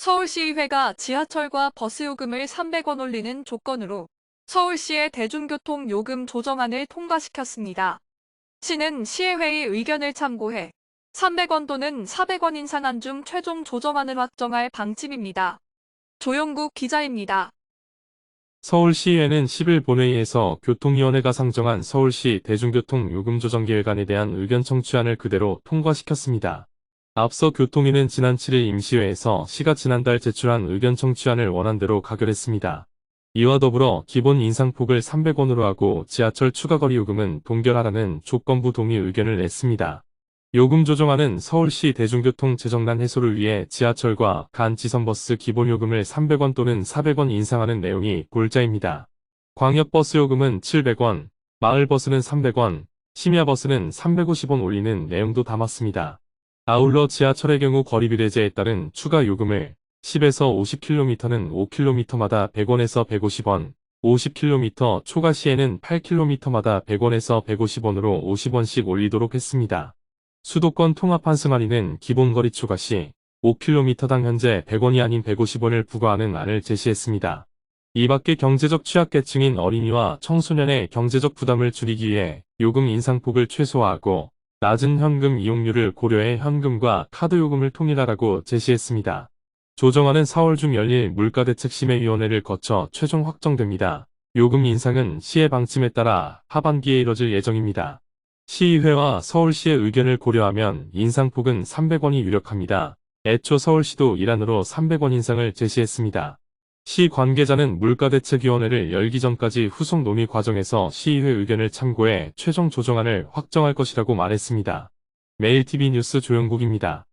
서울시의회가 지하철과 버스 요금을 300원 올리는 조건으로 서울시의 대중교통 요금 조정안을 통과시켰습니다. 시는 시의회의 의견을 참고해 300원 또는 400원 인상한 중 최종 조정안을 확정할 방침입니다. 조영국 기자입니다. 서울시의회는 10일 본회의에서 교통위원회가 상정한 서울시 대중교통 요금 조정 계획안에 대한 의견 청취안을 그대로 통과시켰습니다. 앞서 교통위는 지난 7일 임시회에서 시가 지난달 제출한 의견 청취안을 원안대로 가결했습니다. 이와 더불어 기본 인상폭을 300원으로 하고 지하철 추가거리 요금은 동결하라는 조건부 동의 의견을 냈습니다. 요금 조정안은 서울시 대중교통 재정난 해소를 위해 지하철과 간 지선버스 기본 요금을 300원 또는 400원 인상하는 내용이 골자입니다. 광역버스 요금은 700원, 마을버스는 300원, 심야버스는 350원 올리는 내용도 담았습니다. 아울러 지하철의 경우 거리 비례제에 따른 추가 요금을 10에서 50km는 5km마다 100원에서 150원, 50km 초과 시에는 8km마다 100원에서 150원으로 50원씩 올리도록 했습니다. 수도권 통합 환승 할인은 기본 거리 초과 시 5km당 현재 100원이 아닌 150원을 부과하는 안을 제시했습니다. 이 밖에 경제적 취약계층인 어린이와 청소년의 경제적 부담을 줄이기 위해 요금 인상폭을 최소화하고 낮은 현금 이용률을 고려해 현금과 카드 요금을 통일하라고 제시했습니다. 조정안은 4월 중 열릴 물가대책심의위원회를 거쳐 최종 확정됩니다. 요금 인상은 시의 방침에 따라 하반기에 이뤄질 예정입니다. 시의회와 서울시의 의견을 고려하면 인상폭은 300원이 유력합니다. 애초 서울시도 일환으로 300원 인상을 제시했습니다. 시 관계자는 물가대책위원회를 열기 전까지 후속 논의 과정에서 시의회 의견을 참고해 최종 조정안을 확정할 것이라고 말했습니다. 매일TV 뉴스 조영국입니다.